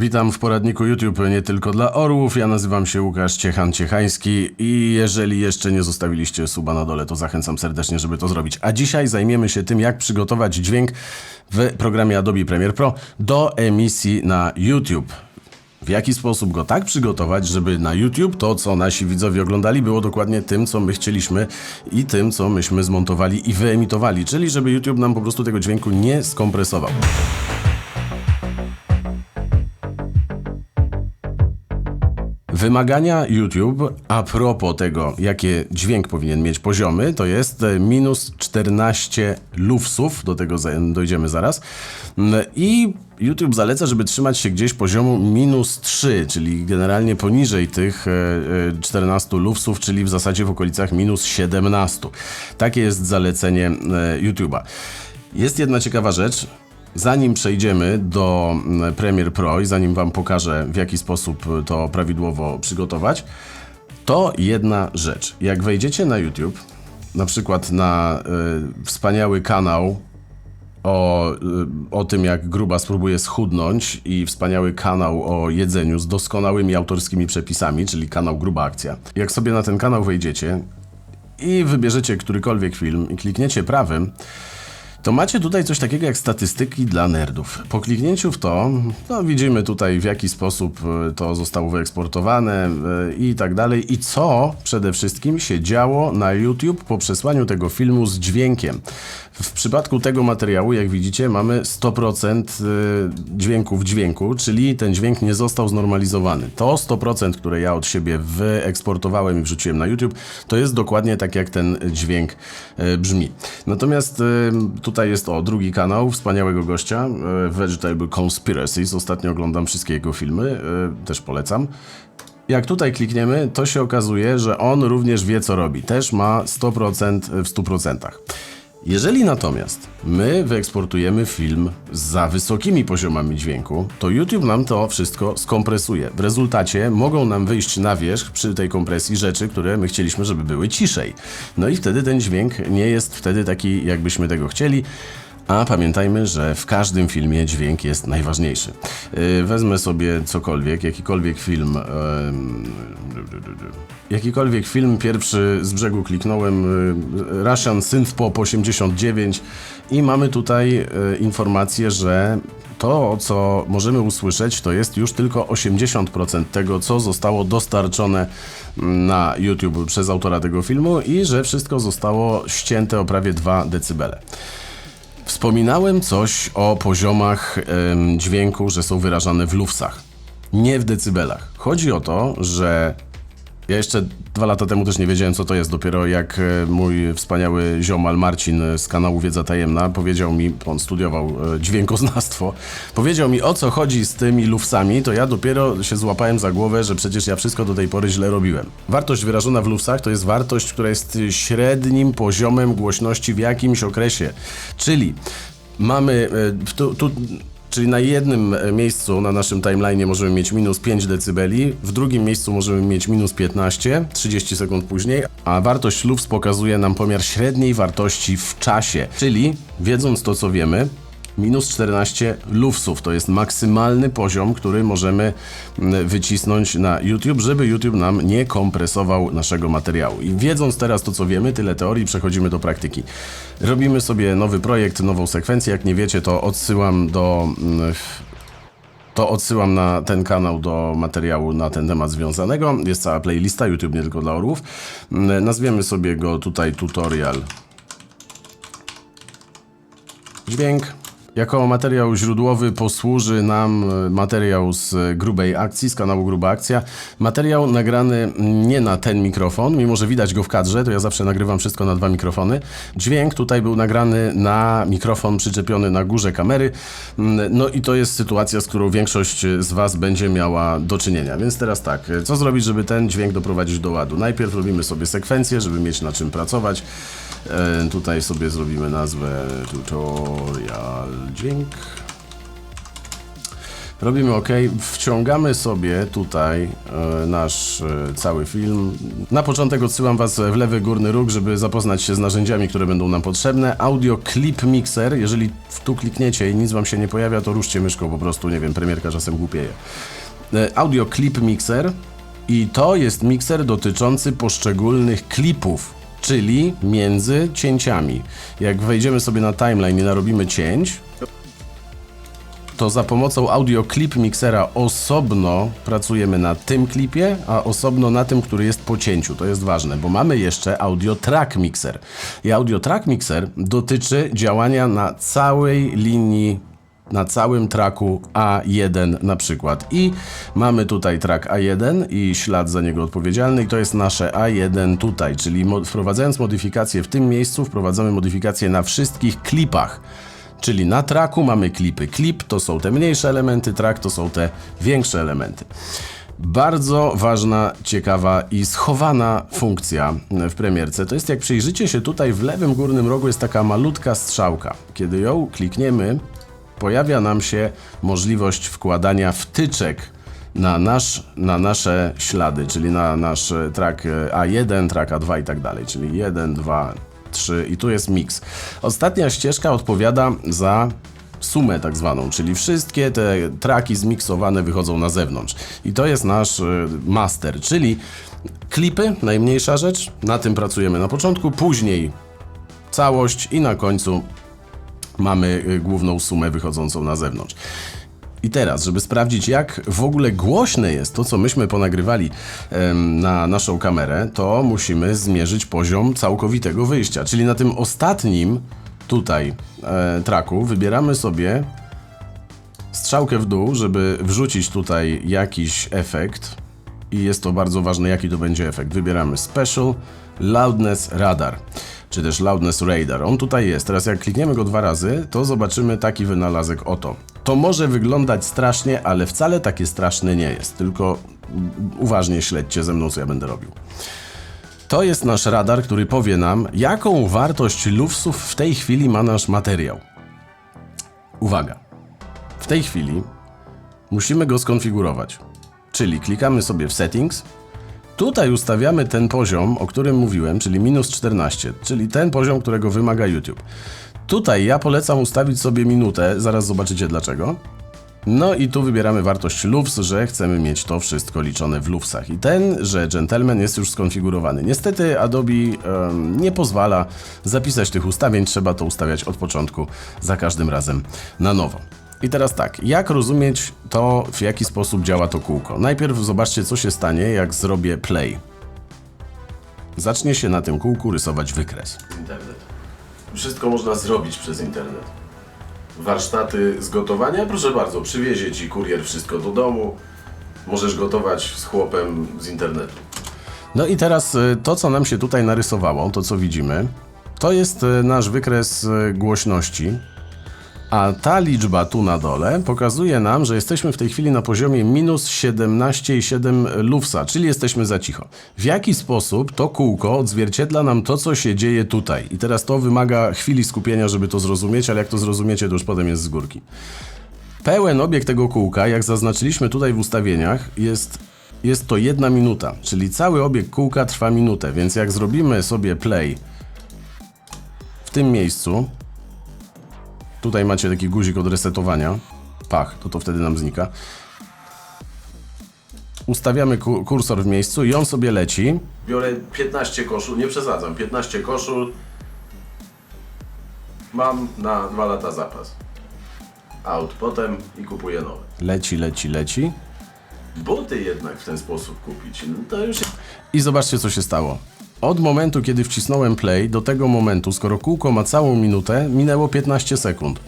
Witam w poradniku YouTube nie tylko dla orłów. Ja nazywam się Łukasz Ciechan-Ciechański i jeżeli jeszcze nie zostawiliście suba na dole, to zachęcam serdecznie, żeby to zrobić. A dzisiaj zajmiemy się tym, jak przygotować dźwięk w programie Adobe Premiere Pro do emisji na YouTube. W jaki sposób go tak przygotować, żeby na YouTube to, co nasi widzowie oglądali, było dokładnie tym, co my chcieliśmy i tym, co myśmy zmontowali i wyemitowali, czyli żeby YouTube nam po prostu tego dźwięku nie skompresował. Wymagania YouTube a propos tego, jakie dźwięk powinien mieć poziomy, to jest e, minus 14 lufsów, do tego dojdziemy zaraz. Mm, I YouTube zaleca, żeby trzymać się gdzieś poziomu minus 3, czyli generalnie poniżej tych e, e, 14 lufsów, czyli w zasadzie w okolicach minus 17. Takie jest zalecenie e, YouTube'a. Jest jedna ciekawa rzecz. Zanim przejdziemy do mm, Premiere Pro i zanim Wam pokażę, w jaki sposób to prawidłowo przygotować, to jedna rzecz. Jak wejdziecie na YouTube, na przykład na y, wspaniały kanał o, y, o tym, jak gruba spróbuje schudnąć i wspaniały kanał o jedzeniu z doskonałymi autorskimi przepisami, czyli kanał Gruba Akcja. Jak sobie na ten kanał wejdziecie i wybierzecie którykolwiek film i klikniecie prawym, to macie tutaj coś takiego jak statystyki dla nerdów. Po kliknięciu w to, no widzimy tutaj w jaki sposób e, to zostało wyeksportowane e, i tak dalej i co przede wszystkim się działo na YouTube po przesłaniu tego filmu z dźwiękiem. W przypadku tego materiału, jak widzicie, mamy 100% e, dźwięku w dźwięku, czyli ten dźwięk nie został znormalizowany. To 100%, które ja od siebie wyeksportowałem i wrzuciłem na YouTube, to jest dokładnie tak, jak ten dźwięk e, brzmi. Natomiast e, tutaj jest o drugi kanał wspaniałego gościa, Vegetable Conspiracies. Ostatnio oglądam wszystkie jego filmy, też polecam. Jak tutaj klikniemy, to się okazuje, że on również wie, co robi. Też ma 100% w 100%. Jeżeli natomiast my wyeksportujemy film za wysokimi poziomami dźwięku, to YouTube nam to wszystko skompresuje. W rezultacie mogą nam wyjść na wierzch przy tej kompresji rzeczy, które my chcieliśmy, żeby były ciszej. No i wtedy ten dźwięk nie jest wtedy taki, jakbyśmy tego chcieli. A pamiętajmy, że w każdym filmie dźwięk jest najważniejszy. Yy, Wezmę sobie cokolwiek, jakikolwiek film. Jakikolwiek film, pierwszy z brzegu kliknąłem y, Russian Synth Pop 89 i mamy tutaj y, informację, że to, co możemy usłyszeć, to jest już tylko 80% tego, co zostało dostarczone na YouTube przez autora tego filmu i że wszystko zostało ścięte o prawie 2 dB. Wspominałem coś o poziomach dźwięku, że są wyrażane w lufsach, nie w decybelach. Chodzi o to, że ja jeszcze dwa lata temu też nie wiedziałem, co to jest. Dopiero jak e, mój wspaniały ziomal Marcin z kanału Wiedza Tajemna powiedział mi, on studiował e, dźwiękoznawstwo, powiedział mi o co chodzi z tymi lufsami, to ja dopiero się złapałem za głowę, że przecież ja wszystko do tej pory źle robiłem. Wartość wyrażona w lufsach to jest wartość, która jest średnim poziomem głośności w jakimś okresie. Czyli mamy e, tu, tu Czyli na jednym e, miejscu na naszym timeline możemy mieć minus 5 dB, w drugim miejscu możemy mieć minus 15, 30 sekund później, a wartość lufs pokazuje nam pomiar średniej wartości w czasie. Czyli wiedząc to, co wiemy, Minus 14 lufsów to jest maksymalny poziom, który możemy mm, wycisnąć na YouTube, żeby YouTube nam nie kompresował naszego materiału. I wiedząc teraz to, co wiemy, tyle teorii, przechodzimy do praktyki. Robimy sobie nowy projekt, nową sekwencję. Jak nie wiecie, to odsyłam do. mm, To odsyłam na ten kanał do materiału na ten temat związanego. Jest cała playlista YouTube nie tylko dla orłów. Mm, Nazwiemy sobie go tutaj tutorial dźwięk. Jako materiał źródłowy posłuży nam e, materiał z grubej akcji, z kanału Gruba Akcja. Materiał nagrany nie na ten mikrofon, mimo że widać go w kadrze, to ja zawsze nagrywam wszystko na dwa mikrofony. Dźwięk tutaj był nagrany na mikrofon przyczepiony na górze kamery. Mm, No i to jest sytuacja, z którą większość z Was będzie miała do czynienia. Więc teraz tak, co zrobić, żeby ten dźwięk doprowadzić do ładu? Najpierw robimy sobie sekwencję, żeby mieć na czym pracować. E, Tutaj sobie zrobimy nazwę tutorial dźwięk. Robimy OK, wciągamy sobie tutaj e, nasz e, cały film. Na początek odsyłam Was w lewy górny róg, żeby zapoznać się z narzędziami, które będą nam potrzebne. Audio Clip Mixer, jeżeli tu klikniecie i nic Wam się nie pojawia, to ruszcie myszką po prostu, nie wiem, premierka czasem głupieje. Audio Clip Mixer i to jest mikser dotyczący poszczególnych klipów, czyli między cięciami. Jak wejdziemy sobie na timeline i narobimy cięć, to za pomocą audio clip mixera osobno pracujemy na tym klipie, a osobno na tym, który jest po cięciu. To jest ważne, bo mamy jeszcze audio track mixer. I audio track mixer dotyczy działania na całej linii na całym traku A1 na przykład. I mamy tutaj track A1 i ślad za niego odpowiedzialny i to jest nasze A1 tutaj, czyli mo- wprowadzając modyfikacje w tym miejscu, wprowadzamy modyfikacje na wszystkich klipach. Czyli na traku mamy klipy. Klip to są te mniejsze elementy, track to są te większe elementy. Bardzo ważna, ciekawa i schowana funkcja w premierce to jest jak przyjrzycie się tutaj w lewym górnym rogu jest taka malutka strzałka. Kiedy ją klikniemy, pojawia nam się możliwość wkładania wtyczek na, nasz, na nasze ślady, czyli na nasz e, track e, A1, track A2 i tak dalej, czyli 1, 2, 3 i tu jest mix. Ostatnia ścieżka odpowiada za sumę tak zwaną, czyli wszystkie te traki zmiksowane wychodzą na zewnątrz. I to jest nasz e, master, czyli klipy, najmniejsza rzecz, na tym pracujemy na początku, później całość i na końcu mamy y, główną sumę wychodzącą na zewnątrz. I teraz, żeby sprawdzić, jak w ogóle głośne jest to, co myśmy ponagrywali em, na naszą kamerę, to musimy zmierzyć poziom całkowitego wyjścia. Czyli na tym ostatnim tutaj e, traku wybieramy sobie strzałkę w dół, żeby wrzucić tutaj jakiś efekt. I jest to bardzo ważne, jaki to będzie efekt. Wybieramy Special Loudness Radar, czy też Loudness Radar. On tutaj jest. Teraz jak klikniemy go dwa razy, to zobaczymy taki wynalazek oto. To może wyglądać strasznie, ale wcale takie straszne nie jest. Tylko uważnie śledźcie ze mną, co ja będę robił. To jest nasz radar, który powie nam, jaką wartość lufsów w tej chwili ma nasz materiał. Uwaga. W tej chwili musimy go skonfigurować. Czyli klikamy sobie w Settings. Tutaj ustawiamy ten poziom, o którym mówiłem, czyli minus 14, czyli ten poziom, którego wymaga YouTube. Tutaj ja polecam ustawić sobie minutę, zaraz zobaczycie dlaczego. No i tu wybieramy wartość lufs, że chcemy mieć to wszystko liczone w lufsach. I ten, że gentleman jest już skonfigurowany. Niestety Adobe nie pozwala zapisać tych ustawień, trzeba to ustawiać od początku, za każdym razem na nowo. I teraz tak, jak rozumieć to, w jaki sposób działa to kółko? Najpierw zobaczcie, co się stanie, jak zrobię play. Zacznie się na tym kółku rysować wykres. Internet. Wszystko można zrobić przez internet. Warsztaty z gotowania? Proszę bardzo, przywiezie ci kurier wszystko do domu. Możesz gotować z chłopem z internetu. No i teraz y, to, co nam się tutaj narysowało, to co widzimy, to jest y, nasz wykres y, głośności. A ta liczba tu na dole pokazuje nam, że jesteśmy w tej chwili na poziomie minus 17,7 lufsa, czyli jesteśmy za cicho. W jaki sposób to kółko odzwierciedla nam to, co się dzieje tutaj? I teraz to wymaga chwili skupienia, żeby to zrozumieć, ale jak to zrozumiecie, to już potem jest z górki. Pełen obieg tego kółka, jak zaznaczyliśmy tutaj w ustawieniach, jest, jest to jedna minuta, czyli cały obieg kółka trwa minutę, więc jak zrobimy sobie play w tym miejscu, Tutaj macie taki guzik od resetowania. Pach, to to wtedy nam znika. Ustawiamy ku- kursor w miejscu i on sobie leci. Biorę 15 koszul, nie przesadzam, 15 koszul. Mam na 2 lata zapas. Out potem i kupuję nowe. Leci, leci, leci. Buty jednak w ten sposób kupić, no to już... I zobaczcie, co się stało. Od momentu, kiedy wcisnąłem play, do tego momentu, skoro kółko ma całą minutę, minęło 15 sekund.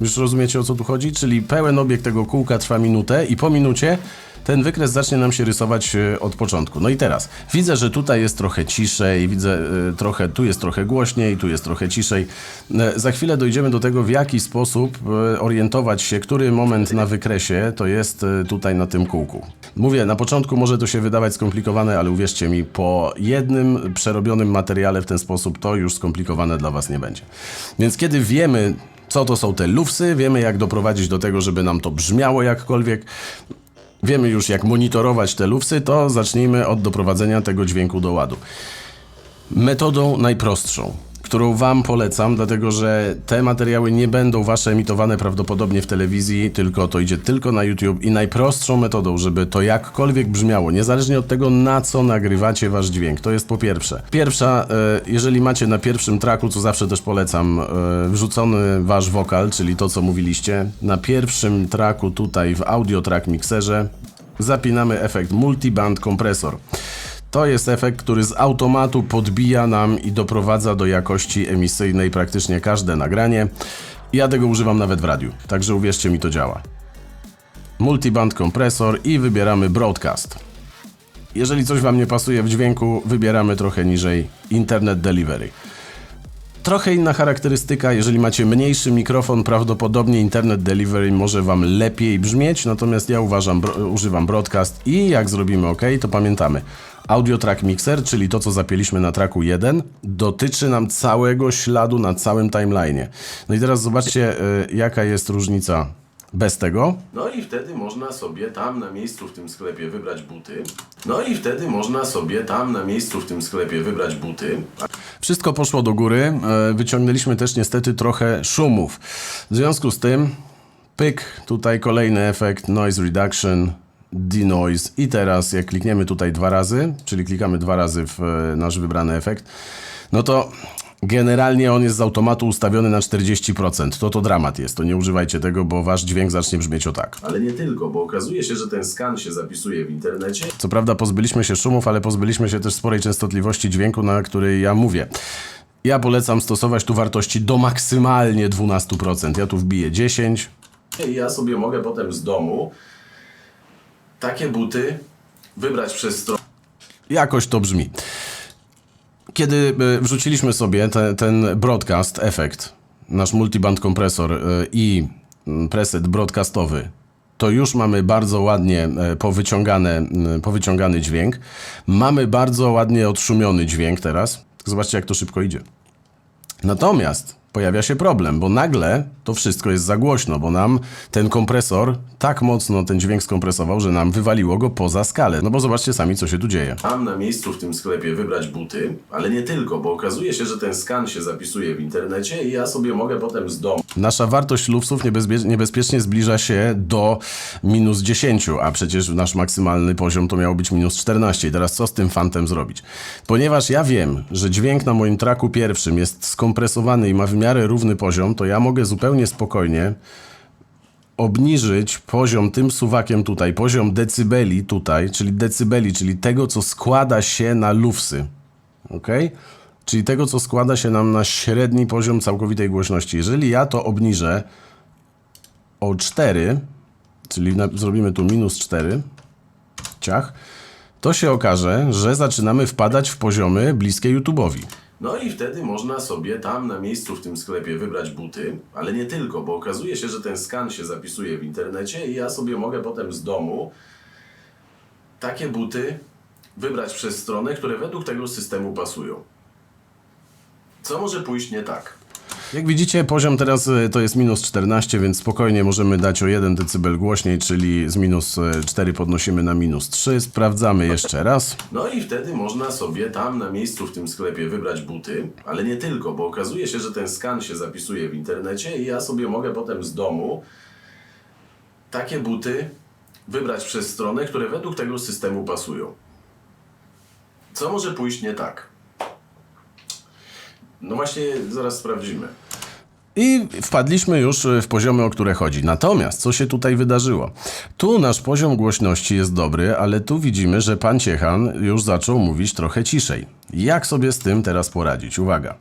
Już rozumiecie, o co tu chodzi? Czyli pełen obieg tego kółka trwa minutę i po minucie ten wykres zacznie nam się rysować e, od początku. No i teraz widzę, że tutaj jest trochę ciszej, widzę e, trochę, tu jest trochę głośniej, tu jest trochę ciszej. E, Za chwilę dojdziemy do tego, w jaki sposób orientować się, który moment na wykresie to jest tutaj na tym kółku. Mówię, na początku może to się wydawać skomplikowane, ale uwierzcie mi, po jednym przerobionym materiale w ten sposób to już skomplikowane dla Was nie będzie. Więc kiedy wiemy, co to są te lufsy, wiemy jak doprowadzić do tego, żeby nam to brzmiało jakkolwiek. Wiemy już jak monitorować te lufsy, to zacznijmy od doprowadzenia tego dźwięku do ładu. Metodą najprostszą, którą Wam polecam, dlatego że te materiały nie będą Wasze emitowane prawdopodobnie w telewizji, tylko to idzie tylko na YouTube i najprostszą metodą, żeby to jakkolwiek brzmiało, niezależnie od tego na co nagrywacie Wasz dźwięk, to jest po pierwsze. Pierwsza, e, jeżeli macie na pierwszym traku, co zawsze też polecam, e, wrzucony Wasz wokal, czyli to co mówiliście, na pierwszym traku tutaj w audio track mixerze zapinamy efekt multiband kompresor. To jest efekt, który z automatu podbija nam i doprowadza do jakości emisyjnej praktycznie każde nagranie. Ja tego używam nawet w radiu, także uwierzcie mi, to działa. Multiband kompresor i wybieramy broadcast. Jeżeli coś Wam nie pasuje w dźwięku, wybieramy trochę niżej Internet Delivery. Trochę inna charakterystyka, jeżeli macie mniejszy mikrofon, prawdopodobnie Internet Delivery może Wam lepiej brzmieć, natomiast ja uważam, bro, używam Broadcast i jak zrobimy OK, to pamiętamy. Audio Track Mixer, czyli to, co zapięliśmy na traku 1, dotyczy nam całego śladu na całym timeline'ie. No i teraz zobaczcie, y, jaka jest różnica bez tego. No i wtedy można sobie tam na miejscu w tym sklepie wybrać buty. No i wtedy można sobie tam na miejscu w tym sklepie wybrać buty. Wszystko poszło do góry. e, Wyciągnęliśmy też niestety trochę szumów. W związku z tym, pyk, tutaj kolejny efekt noise reduction, denoise. I teraz jak klikniemy tutaj dwa razy, czyli klikamy dwa razy w e, nasz wybrany efekt, no to generalnie on jest z automatu ustawiony na 40%. To to dramat jest, to nie używajcie tego, bo wasz dźwięk zacznie brzmieć o tak. Ale nie tylko, bo okazuje się, że ten skan się zapisuje w internecie Co prawda pozbyliśmy się szumów, ale pozbyliśmy się też sporej częstotliwości dźwięku, na której ja mówię. Ja polecam stosować tu wartości do maksymalnie 12%. Ja tu wbiję 10. i ja sobie mogę potem z domu takie buty wybrać przez stronę Jakoś to brzmi. Kiedy y, wrzuciliśmy sobie te, ten broadcast efekt, nasz multiband kompresor y, i mm, preset broadcastowy, to już mamy bardzo ładnie e, powyciągane, y, powyciągany dźwięk. Mamy bardzo ładnie odszumiony dźwięk teraz. Zobaczcie, jak to szybko idzie. Natomiast pojawia się problem, bo nagle to wszystko jest za głośno, bo nam ten kompresor tak mocno ten dźwięk skompresował, że nam wywaliło go poza skalę. No bo zobaczcie sami, co się tu dzieje. tam na miejscu w tym sklepie wybrać buty, ale nie tylko, bo okazuje się, że ten skan się zapisuje w internecie i ja sobie mogę potem z domu Nasza wartość lufsów niebezpie- niebezpiecznie zbliża się do minus 10, a przecież nasz maksymalny poziom to miało być minus 14. I teraz co z tym fantem zrobić? Ponieważ ja wiem, że dźwięk na moim traku pierwszym jest skompresowany i ma w miarę równy poziom, to ja mogę zupełnie spokojnie obniżyć poziom tym suwakiem tutaj, poziom decybeli tutaj, czyli decybeli, czyli tego, co składa się na lufsy. ok? Czyli tego, co składa się nam na średni poziom całkowitej głośności. Jeżeli ja to obniżę o 4, czyli zrobimy tu minus 4, ciach, to się okaże, że zaczynamy wpadać w poziomy bliskie YouTube'owi. No i wtedy można sobie tam na miejscu w tym sklepie wybrać buty, ale nie tylko, bo okazuje się, że ten skan się zapisuje w internecie i ja sobie mogę potem z domu takie buty wybrać przez stronę, które według tego systemu pasują. Co może pójść nie tak? Jak widzicie, poziom teraz y, to jest minus 14, więc spokojnie możemy dać o 1 dB głośniej, czyli z minus y, 4 podnosimy na minus 3. Sprawdzamy jeszcze raz. No i wtedy można sobie tam na miejscu w tym sklepie wybrać buty, ale nie tylko, bo okazuje się, że ten skan się zapisuje w internecie i ja sobie mogę potem z domu takie buty wybrać przez stronę, które według tego systemu pasują. Co może pójść nie tak? No właśnie, zaraz sprawdzimy. I wpadliśmy już y, w poziomy, o które chodzi. Natomiast, co się tutaj wydarzyło? Tu nasz poziom głośności jest dobry, ale tu widzimy, że pan Ciechan już zaczął mówić trochę ciszej. Jak sobie z tym teraz poradzić? Uwaga.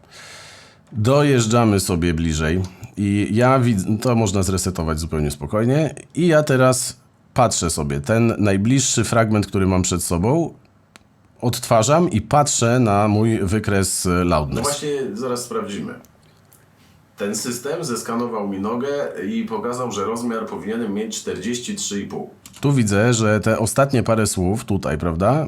Dojeżdżamy sobie bliżej i ja widzę, to można zresetować zupełnie spokojnie. I ja teraz patrzę sobie, ten najbliższy fragment, który mam przed sobą, odtwarzam i patrzę na mój wykres y, No loudness. właśnie, zaraz sprawdzimy. Ten system zeskanował mi nogę i pokazał, że rozmiar powinienem mieć 43,5. Tu widzę, że te ostatnie parę słów tutaj, prawda?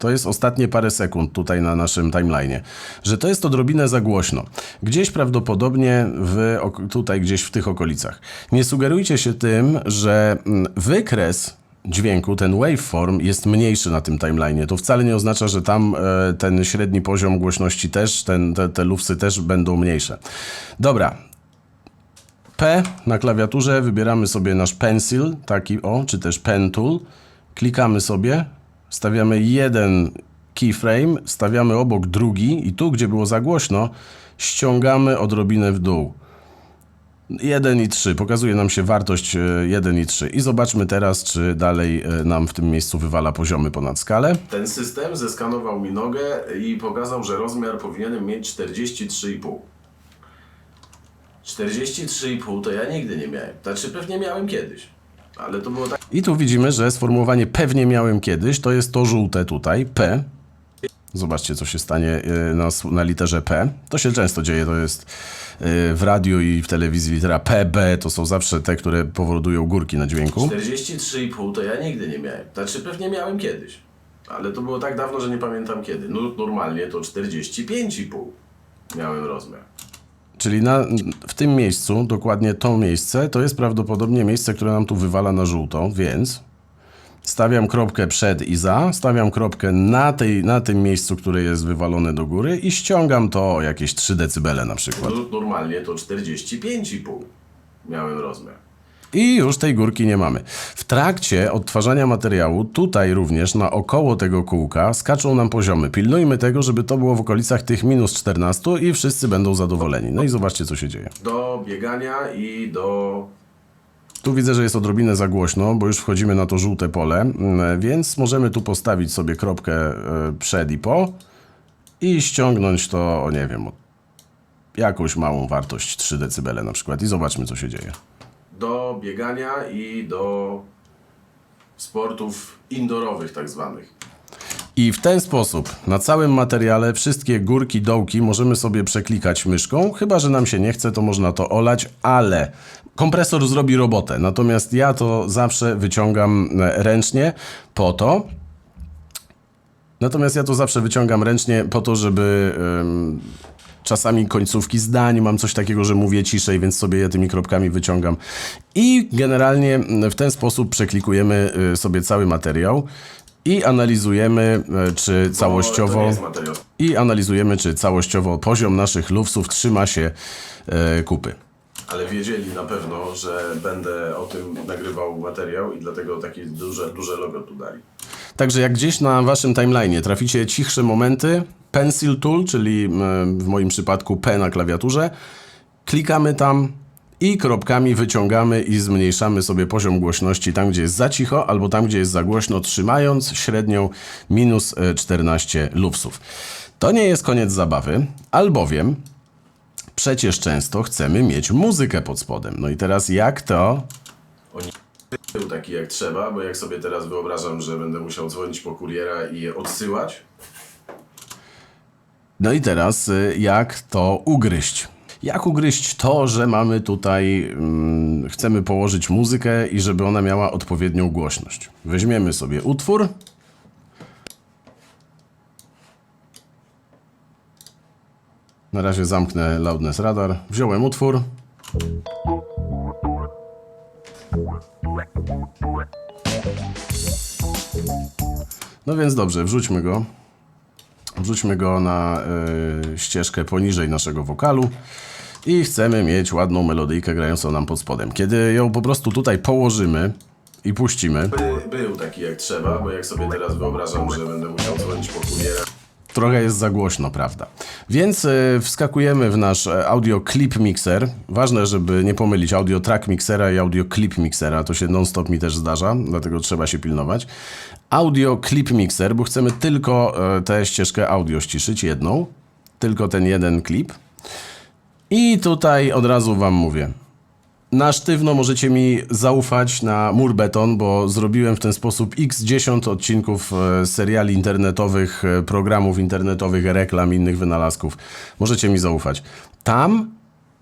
to jest ostatnie parę sekund tutaj na naszym timeline'ie, że to jest odrobinę za głośno. Gdzieś prawdopodobnie w, tutaj gdzieś w tych okolicach. Nie sugerujcie się tym, że mm, wykres dźwięku, ten waveform jest mniejszy na tym timeline'ie. To wcale nie oznacza, że tam e, ten średni poziom głośności też, ten, te, te lufsy też będą mniejsze. Dobra, P na klawiaturze, wybieramy sobie nasz pencil, taki o, czy też pen tool. Klikamy sobie, stawiamy jeden keyframe, stawiamy obok drugi i tu, gdzie było za głośno, ściągamy odrobinę w dół. 1 i 3, pokazuje nam się wartość e, 1 i 3 i zobaczmy teraz, czy dalej e, nam w tym miejscu wywala poziomy ponad skalę. Ten system zeskanował mi nogę i pokazał, że rozmiar powinienem mieć 43,5. 43,5 to ja nigdy nie miałem. Znaczy pewnie miałem kiedyś. Ale to było tak, I tu widzimy, że sformułowanie pewnie miałem kiedyś, to jest to żółte tutaj, P. Zobaczcie, co się stanie y, na, na literze P. To się często dzieje, to jest w radiu i w telewizji litera P, B, to są zawsze te, które powodują górki na dźwięku. 43,5 to ja nigdy nie miałem. Znaczy pewnie miałem kiedyś. Ale to było tak dawno, że nie pamiętam kiedy. No normalnie to 45,5 miałem rozmiar. Czyli na, w tym miejscu, dokładnie to miejsce, to jest prawdopodobnie miejsce, które nam tu wywala na żółto, więc stawiam kropkę przed i za, stawiam kropkę na, tej, na tym miejscu, które jest wywalone do góry i ściągam to o jakieś 3 decybele na przykład. No normalnie to 45,5 miałem rozmiar. I już tej górki nie mamy. W trakcie odtwarzania materiału, tutaj również na około tego kółka skaczą nam poziomy. Pilnujmy tego, żeby to było w okolicach tych minus 14 i wszyscy będą zadowoleni. No i zobaczcie, co się dzieje. Do biegania i do Tu widzę, że jest odrobinę za głośno, bo już wchodzimy na to żółte pole, mm, więc możemy tu postawić sobie kropkę e, przed i po i ściągnąć to, o nie wiem, jakąś małą wartość 3 dB na przykład i zobaczmy, co się dzieje. do biegania i do sportów indoorowych tak zwanych. I w ten sposób na całym materiale wszystkie górki, dołki możemy sobie przeklikać myszką. Chyba, że nam się nie chce, to można to olać, ale kompresor zrobi robotę. Natomiast ja to zawsze wyciągam e, ręcznie po to. Natomiast ja to zawsze wyciągam ręcznie po to, żeby em, czasami końcówki zdań mam coś takiego, że mówię ciszej, więc sobie je tymi kropkami wyciągam. I generalnie mm, w ten sposób przeklikujemy y, sobie cały materiał i analizujemy, y, czy całościowo i analizujemy, czy całościowo poziom naszych lufsów trzyma się y, kupy. Ale wiedzieli na pewno, że będę o tym nagrywał materiał i dlatego takie duże, duże logo tu dali. Także jak gdzieś na waszym timeline'ie traficie cichsze momenty, Pencil Tool, czyli mm, w moim przypadku P na klawiaturze, klikamy tam i kropkami wyciągamy i zmniejszamy sobie poziom głośności tam, gdzie jest za cicho, albo tam, gdzie jest za głośno, trzymając średnią minus e, 14 lufsów. To nie jest koniec zabawy, albowiem przecież często chcemy mieć muzykę pod spodem. No i teraz jak to Oni był taki jak trzeba, bo jak sobie teraz wyobrażam, że będę musiał dzwonić po kuriera i je odsyłać, No i teraz y, jak to ugryźć? Jak ugryźć to, że mamy tutaj, mm, chcemy położyć muzykę i żeby ona miała odpowiednią głośność? Weźmiemy sobie utwór. Na razie zamknę Loudness Radar. Wziąłem utwór. No więc dobrze, wrzućmy go. Wrzućmy go na y, ścieżkę poniżej naszego wokalu i chcemy mieć ładną melodyjkę grającą nam pod spodem. Kiedy ją po prostu tutaj położymy i puścimy, by, był taki jak trzeba, bo jak sobie teraz wyobrażam, że będę musiał dzwonić po kuriera, trochę jest za głośno, prawda? Więc y, wskakujemy w nasz e, audio clip mixer. Ważne, żeby nie pomylić audio track mixera i audio clip mixera. To się non-stop mi też zdarza, dlatego trzeba się pilnować. Audio clip mixer, bo chcemy tylko e, tę ścieżkę audio ściszyć, jedną. Tylko ten jeden klip. I tutaj od razu wam mówię. Na sztywno możecie mi zaufać na mur beton, bo zrobiłem w ten sposób x 10 odcinków e, seriali internetowych, e, programów internetowych, reklam, innych wynalazków. Możecie mi zaufać. Tam,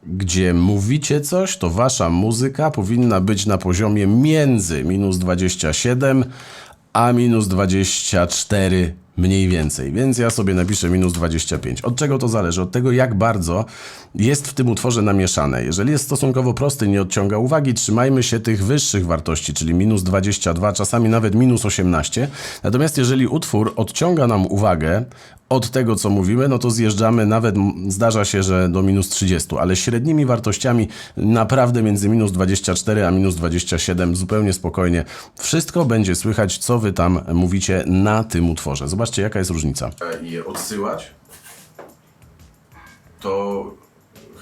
gdzie mówicie coś, to wasza muzyka powinna być na poziomie między minus 27 a minus 24 mniej więcej. Więc ja sobie napiszę minus 25. Od czego to zależy? Od tego, jak bardzo jest w tym utworze namieszane. Jeżeli jest stosunkowo prosty, nie odciąga uwagi, trzymajmy się tych wyższych wartości, czyli minus 22, czasami nawet minus 18. Natomiast jeżeli utwór odciąga nam uwagę od tego, co mówimy, no to zjeżdżamy nawet, zdarza się, że do minus 30, ale średnimi wartościami naprawdę między minus 24 a minus 27 zupełnie spokojnie. Wszystko będzie słychać, co wy tam mówicie na tym utworze. Zobaczcie, jaka jest różnica. je odsyłać, to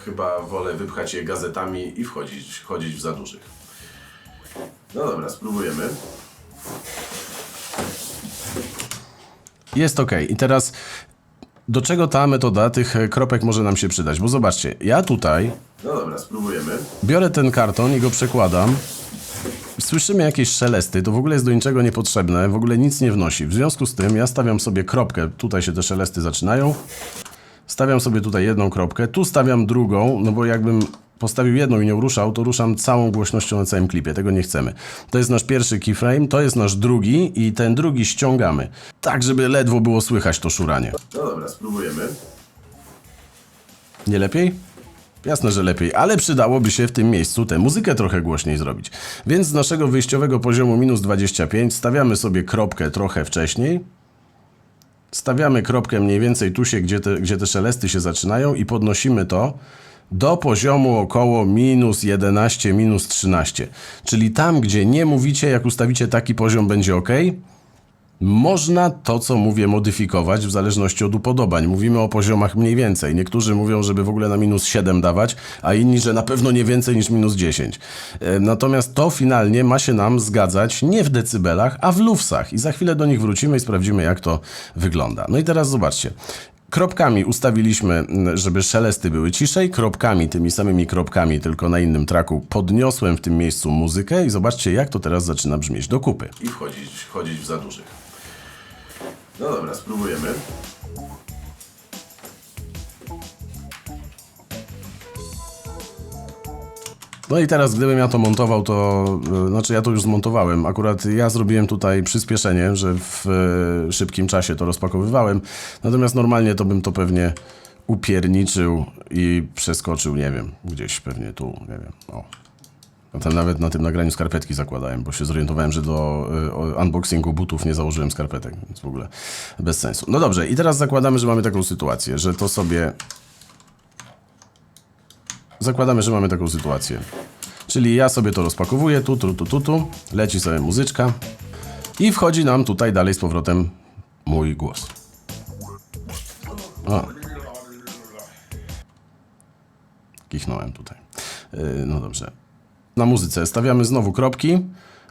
chyba wolę wypchać je gazetami i wchodzić chodzić w zaduszych. No dobra, spróbujemy. Jest ok. I teraz do czego ta metoda tych e, kropek może nam się przydać? Bo zobaczcie, ja tutaj No dobra, spróbujemy. biorę ten karton i go przekładam. Słyszymy jakieś szelesty, to w ogóle jest do niczego niepotrzebne, w ogóle nic nie wnosi. W związku z tym ja stawiam sobie kropkę, tutaj się te szelesty zaczynają. Stawiam sobie tutaj jedną kropkę, tu stawiam drugą, no bo jakbym postawił jedną i nie ruszał, to ruszam całą głośnością na całym klipie. Tego nie chcemy. To jest nasz pierwszy keyframe, to jest nasz drugi i ten drugi ściągamy. Tak, żeby ledwo było słychać to szuranie. No dobra, spróbujemy. Nie lepiej? Jasne, że lepiej, ale przydałoby się w tym miejscu tę muzykę trochę głośniej zrobić. Więc z naszego wyjściowego poziomu minus 25 stawiamy sobie kropkę trochę wcześniej. Stawiamy kropkę mniej więcej tu się, gdzie te, gdzie te szelesty się zaczynają i podnosimy to do poziomu około minus 11, minus 13. Czyli tam, gdzie nie mówicie, jak ustawicie taki poziom, będzie ok. Można to, co mówię, modyfikować w zależności od upodobań. Mówimy o poziomach mniej więcej. Niektórzy mówią, żeby w ogóle na minus 7 dawać, a inni, że na pewno nie więcej niż minus 10. E, Natomiast to finalnie ma się nam zgadzać nie w decybelach, a w lufsach. I za chwilę do nich wrócimy i sprawdzimy, jak to wygląda. No i teraz zobaczcie. Kropkami ustawiliśmy, m, żeby szelesty były ciszej. Kropkami, tymi samymi kropkami, tylko na innym traku, podniosłem w tym miejscu muzykę i zobaczcie, jak to teraz zaczyna brzmieć do kupy. I wchodzić chodzić w zaduszych. No dobra, spróbujemy. No i teraz, gdybym ja to montował, to y, znaczy ja to już zmontowałem. Akurat ja zrobiłem tutaj przyspieszenie, że w y, szybkim czasie to rozpakowywałem. Natomiast normalnie to bym to pewnie upierniczył i przeskoczył, nie wiem, gdzieś pewnie tu, nie wiem. O. Tam nawet na tym nagraniu skarpetki zakładałem, bo się zorientowałem, że do y, unboxingu butów nie założyłem skarpetek, więc w ogóle bez sensu. No dobrze, i teraz zakładamy, że mamy taką sytuację, że to sobie Zakładamy, że mamy taką sytuację. Czyli ja sobie to rozpakowuję, tu, tu, tu, tu, tu, leci sobie muzyczka i wchodzi nam tutaj dalej z powrotem mój głos. O. Kichnąłem tutaj. Yy, no dobrze. Na muzyce stawiamy znowu kropki,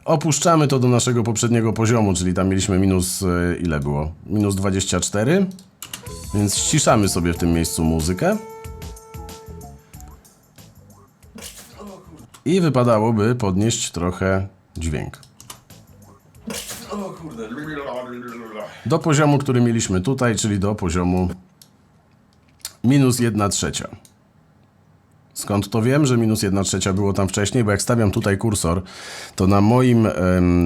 opuszczamy to do naszego poprzedniego poziomu, czyli tam mieliśmy minus, yy, ile było? Minus 24, więc ściszamy sobie w tym miejscu muzykę. I wypadałoby podnieść trochę dźwięk. Do poziomu, który mieliśmy tutaj, czyli do poziomu minus 1 trzecia. Skąd to wiem, że minus 1 trzecia było tam wcześniej? Bo jak stawiam tutaj kursor, to na moim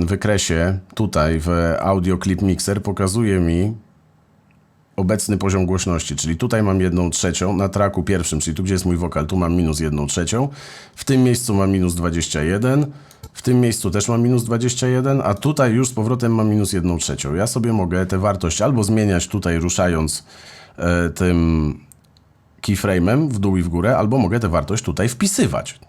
wykresie, tutaj w Audio Clip Mixer, pokazuje mi obecny poziom głośności, czyli tutaj mam jedną trzecią, na traku pierwszym, czyli tu gdzie jest mój wokal, tu mam minus jedną trzecią, w tym miejscu mam minus 21, w tym miejscu też mam minus 21, a tutaj już z powrotem mam minus jedną trzecią. Ja sobie mogę tę wartość albo zmieniać tutaj ruszając e, tym keyframe'em w dół i w górę, albo mogę tę wartość tutaj wpisywać.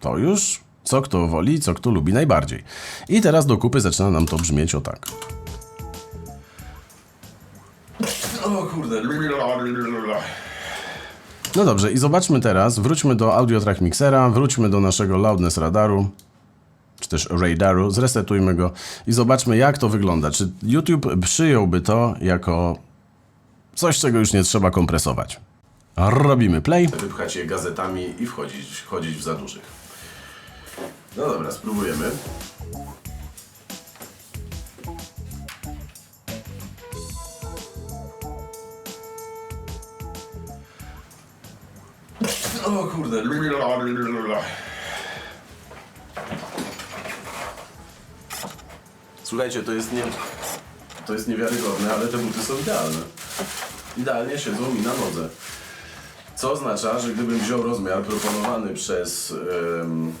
To już co kto woli, co kto lubi najbardziej. I teraz do kupy zaczyna nam to brzmieć o tak. No dobrze, i zobaczmy teraz, wróćmy do Audio Track Mixera, wróćmy do naszego Loudness Radaru, czy też Radaru, zresetujmy go i zobaczmy jak to wygląda. Czy YouTube przyjąłby to jako coś, czego już nie trzeba kompresować. Robimy play. Wypchać je gazetami i wchodzić chodzić w zaduszych. No dobra, spróbujemy. O kurde. Słuchajcie, to jest nie... To jest niewiarygodne, ale te buty są idealne. Idealnie siedzą mi na nodze. Co oznacza, że gdybym wziął rozmiar proponowany przez, em,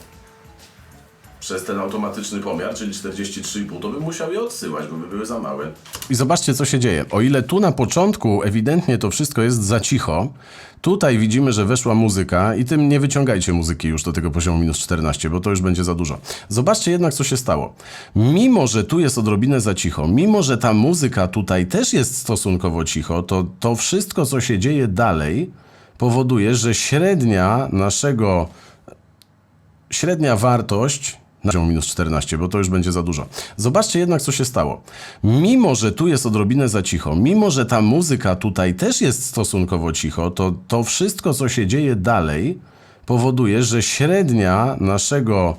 przez ten automatyczny pomiar, czyli 43,5, to bym musiał je odsyłać, bo by były za małe. I zobaczcie, co się dzieje. O ile tu na początku ewidentnie to wszystko jest za cicho, tutaj widzimy, że weszła muzyka i tym nie wyciągajcie muzyki już do tego poziomu minus 14, bo to już będzie za dużo. Zobaczcie jednak, co się stało. Mimo, że tu jest odrobinę za cicho, mimo, że ta muzyka tutaj też jest stosunkowo cicho, to to wszystko, co się dzieje dalej, powoduje, że średnia naszego średnia wartość na minus 14, bo to już będzie za dużo. Zobaczcie jednak, co się stało. Mimo, że tu jest odrobinę za cicho, mimo, że ta muzyka tutaj też jest stosunkowo cicho, to to wszystko, co się dzieje dalej, powoduje, że średnia naszego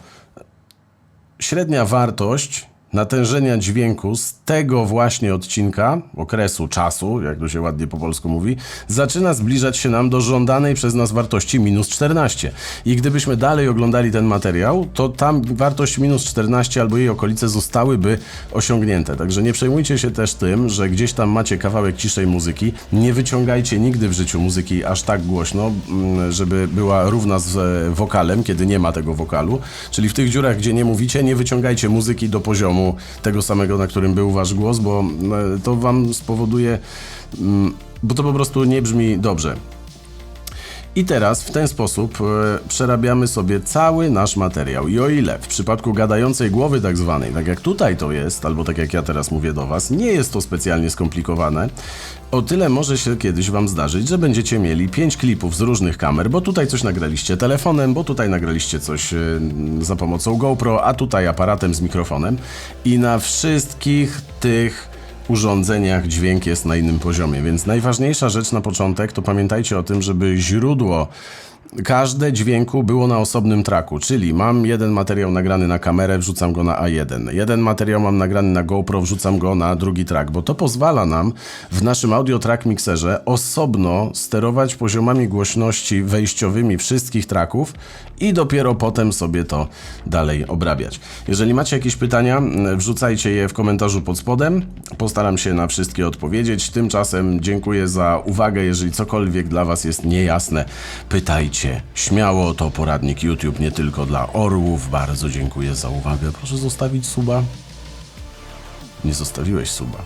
średnia wartość natężenia dźwięku z tego właśnie odcinka, okresu czasu, jak to się ładnie po polsku mówi, zaczyna zbliżać się nam do żądanej przez nas wartości minus 14. I gdybyśmy dalej oglądali ten materiał, to tam wartość minus 14 albo jej okolice zostałyby osiągnięte. Także nie przejmujcie się też tym, że gdzieś tam macie kawałek ciszej muzyki. Nie wyciągajcie nigdy w życiu muzyki aż tak głośno, mm, żeby była równa z e, wokalem, kiedy nie ma tego wokalu. Czyli w tych dziurach, gdzie nie mówicie, nie wyciągajcie muzyki do poziomu tego samego, na którym był wasz głos, bo e, to wam spowoduje, mm, bo to po prostu nie brzmi dobrze. I teraz w ten sposób e, przerabiamy sobie cały nasz materiał. I o ile w przypadku gadającej głowy tak zwanej, tak jak tutaj to jest, albo tak jak ja teraz mówię do Was, nie jest to specjalnie skomplikowane, o tyle może się kiedyś Wam zdarzyć, że będziecie mieli 5 klipów z różnych kamer, bo tutaj coś nagraliście telefonem, bo tutaj nagraliście coś e, za pomocą GoPro, a tutaj aparatem z mikrofonem i na wszystkich tych urządzeniach dźwięk jest na innym poziomie. Więc najważniejsza rzecz na początek to pamiętajcie o tym, żeby źródło każde dźwięku było na osobnym traku, czyli mam jeden materiał nagrany na kamerę, wrzucam go na A1. Jeden materiał mam nagrany na GoPro, wrzucam go na drugi track, bo to pozwala nam w naszym audio track mixerze osobno sterować poziomami głośności wejściowymi wszystkich tracków i dopiero potem sobie to dalej obrabiać. Jeżeli macie jakieś pytania, wrzucajcie je w komentarzu pod spodem. Postaram się na wszystkie odpowiedzieć. Tymczasem dziękuję za uwagę. Jeżeli cokolwiek dla Was jest niejasne, pytajcie. Śmiało to poradnik YouTube nie tylko dla orłów. Bardzo dziękuję za uwagę. Proszę zostawić suba. Nie zostawiłeś suba.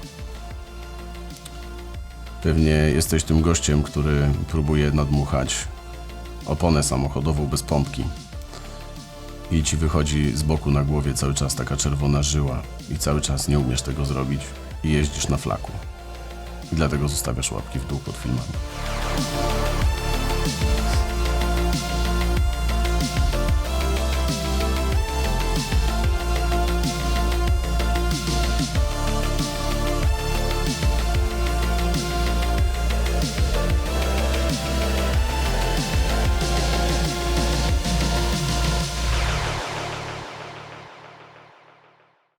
Pewnie jesteś tym gościem, który próbuje nadmuchać oponę samochodową bez pompki. I ci wychodzi z boku na głowie cały czas taka czerwona żyła i cały czas nie umiesz tego zrobić i jeździsz na flaku. I dlatego zostawiasz łapki w dół pod filmami.